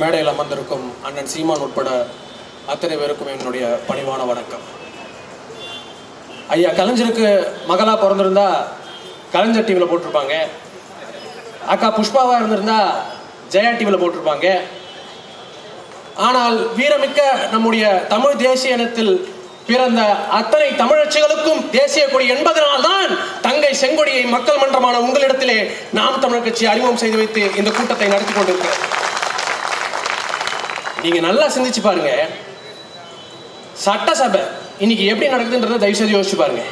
மேடையில் அமர்ந்திருக்கும் அண்ணன் சீமான் உட்பட அத்தனை பேருக்கும் என்னுடைய பணிவான வணக்கம். ஐயா கலைஞருக்கு மகளா பிறந்திருந்தா கலைஞர் டிவியில் போட்டிருப்பாங்க. அக்கா புஷ்பாவா இருந்திருந்தா ஜெயா டிவியில் போட்டிருப்பாங்க. ஆனால் வீரமிக்க நம்முடைய தமிழ் தேசிய இனத்தில் பிறந்த அத்தனை தமிழச்சிகளுக்கும் தேசிய கொடி என்பதனால் தான் தங்கை செங்கொடியை மக்கள் மன்றமான உங்களிடத்திலே நாம் தமிழர் கட்சி அறிமுகம் செய்து வைத்து இந்த கூட்டத்தை நடத்தி கொண்டிருக்கிறோம். நீங்க நல்லா சிந்திச்சு பாருங்க. சட்டசபை இன்னைக்கு எப்படி நடக்குதுன்றத தயவு செய்து யோசிச்சு பாருங்க.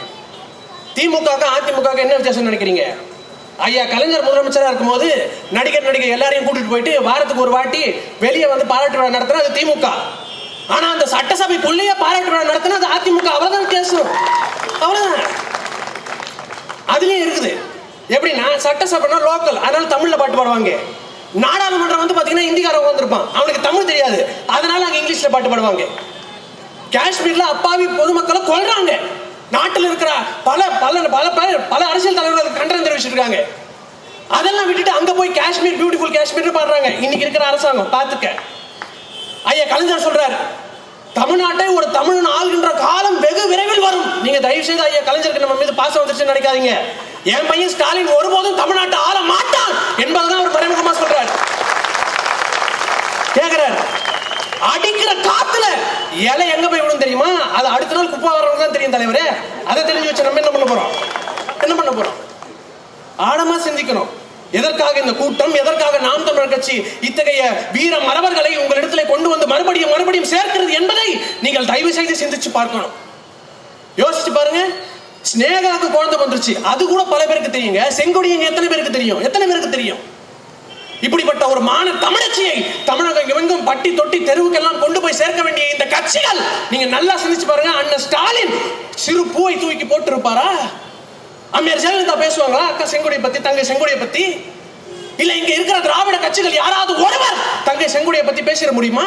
திமுக அதிமுக என்ன வித்தியாசம் நினைக்கிறீங்க? ஐயா கலைஞர் முதலமைச்சரா இருக்கும்போது நடிகர் நடிகை எல்லாரையும் கூட்டிட்டு போயிட்டு வாரத்துக்கு ஒரு வாட்டி வெளியே வந்து பாராட்டு விழா நடத்தினா அது திமுக. ஆனா அந்த சட்டசபைக்குள்ளேயே பாராட்டு விழா நடத்தினா அது அதிமுக. அவ்வளவுதான் வித்தியாசம். அவ்வளவுதான். அதுலயும் இருக்குது. எப்படின்னா சட்டசபைனா லோக்கல் அதனால தமிழ்ல பாட்டு பாடுவாங்க. நாடாளுமன்றம் வந்து பாத்தீங்கன்னா இந்திக்காரன் உட்காந்துருப்பான் அவனுக்கு தமிழ் தெரியாது. அதனால அங்க இங்கிலீஷ்ல பாட்டு பாடுவாங்க. காஷ்மீர்ல அப்பாவி பொதுமக்களை கொள்றாங்க நாட்டில் இருக்கிற பல பல பல பல பல அரசியல் தலைவர்கள் கண்டனம் தெரிவிச்சிருக்காங்க. அதெல்லாம் விட்டுட்டு அங்க போய் காஷ்மீர் பியூட்டிஃபுல் காஷ்மீர் பாடுறாங்க. இன்னைக்கு இருக்கிற அரசாங்கம் பார்த்துக்க ஐயா கலைஞர் சொல்றாரு தமிழ்நாட்டை ஒரு தமிழன் ஆள்கின்ற காலம் வெகு விரைவில் வரும். நீங்க தயவு செய்து ஐயா கலைஞருக்கு நம்ம மீது பாசம் வந்துருச்சுன்னு நினைக்காதீங்க. என் பையன் ஸ்டாலின் ஒருபோதும் தமிழ்நாட்டை ஆள மாட்டான் என்பதுதான் அவர் பரமகுமார் சொல்றாரு. அடிக்கிற காத்துல இலை எங்க போய் விடும் தெரியுமா? அது அடுத்த நாள் குப்பை வரவங்க தான் தெரியும் தலைவரே. அதை தெரிஞ்சு வச்சு நம்ம என்ன பண்ண போறோம்? என்ன பண்ண போறோம்? ஆழமா சிந்திக்கணும். எதற்காக இந்த கூட்டம்? எதற்காக நாம் தமிழர் கட்சி இத்தகைய வீர மரபர்களை உங்களிடத்திலே கொண்டு வந்து மறுபடியும் மறுபடியும் சேர்க்கிறது என்பதை நீங்கள் தயவு செய்து சிந்திச்சு பார்க்கணும். யோசிச்சு பாருங்க. ஸ்னேகாவுக்கு குழந்தை வந்துருச்சு. அது கூட பல பேருக்கு தெரியுங்க. செங்கொடியின் எத்தனை பேருக்கு தெரியும்? எத்தனை பேருக்கு தெரியும்? இப்படிப்பட்ட ஒரு மான தமிழச்சியை தமிழகம் எங்கும் பட்டி தொட்டி தெருவுக்கெல்லாம் கொண்டு போய் சேர்க்க வேண்டிய இந்த கட்சிகள் நீங்க நல்லா சிந்திச்சு பாருங்க அண்ணன் ஸ்டாலின் சிறு பூவை தூக்கி போட்டு இருப்பாரா அம்மையார் ஜெயலலிதா பேசுவாங்களா? அக்கா செங்கோடியை பத்தி தங்கை செங்கோடியை பத்தி? இல்ல இங்க இருக்கிற திராவிட கட்சிகள் யாராவது ஒருவர் தங்கை செங்கோடியை பத்தி பேசிட முடியுமா?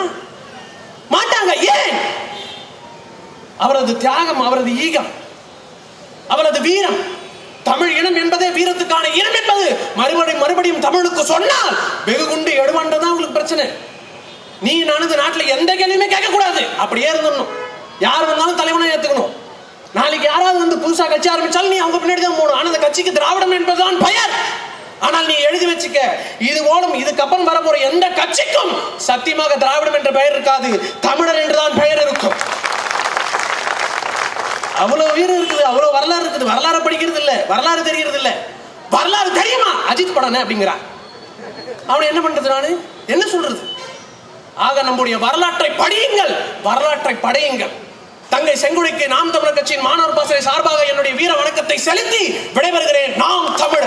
மாட்டாங்க ஏன்? அவரது தியாகம் அவரது ஈகம் அவரது வீரம் தமிழ் இனம் என்பதே வீரத்துக்கான இனம் என்பது மறுபடியும் மறுபடியும் தமிழுக்கு சொன்னால் வெகு குண்டு எடுவான்றதான் உங்களுக்கு பிரச்சனை. நீ நானது இந்த நாட்டுல எந்த கேள்வியுமே கேட்கக்கூடாது. அப்படியே இருந்துடணும். யார் வந்தாலும் தலைவனை ஏத்துக்கணும். நாளைக்கு யாராவது வந்து புதுசா கட்சி ஆரம்பிச்சாலும் நீ அவங்க பின்னாடி தான் போகணும். ஆனா அந்த கட்சிக்கு திராவிடம் என்பதுதான் பெயர். ஆனால் நீ எழுதி வச்சுக்க இது போலும் இதுக்கப்புறம் வரப்போற எந்த கட்சிக்கும் சத்தியமாக திராவிடம் என்ற பெயர் இருக்காது. தமிழர் என்றுதான் பெயர் இருக்கும். அவ்வளவு வீரம் இருக்குது அவ்வளவு வரலாறு இருக்குது. வரலாறு படிக்கிறது இல்ல வரலாறு தெரியறது இல்ல வரலாறு தெரியுமா? அஜித் படம் அப்படிங்கிறான் அவனை என்ன பண்றது நானு? என்ன சொல்றது? ஆக நம்முடைய வரலாற்றை படியுங்கள். வரலாற்றை படையுங்கள். தங்கை செங்குடிக்கு நாம் தமிழர் கட்சியின் மாணவர் பாசறை சார்பாக என்னுடைய வீர வணக்கத்தை செலுத்தி விடைபெறுகிறேன். நாம் தமிழ்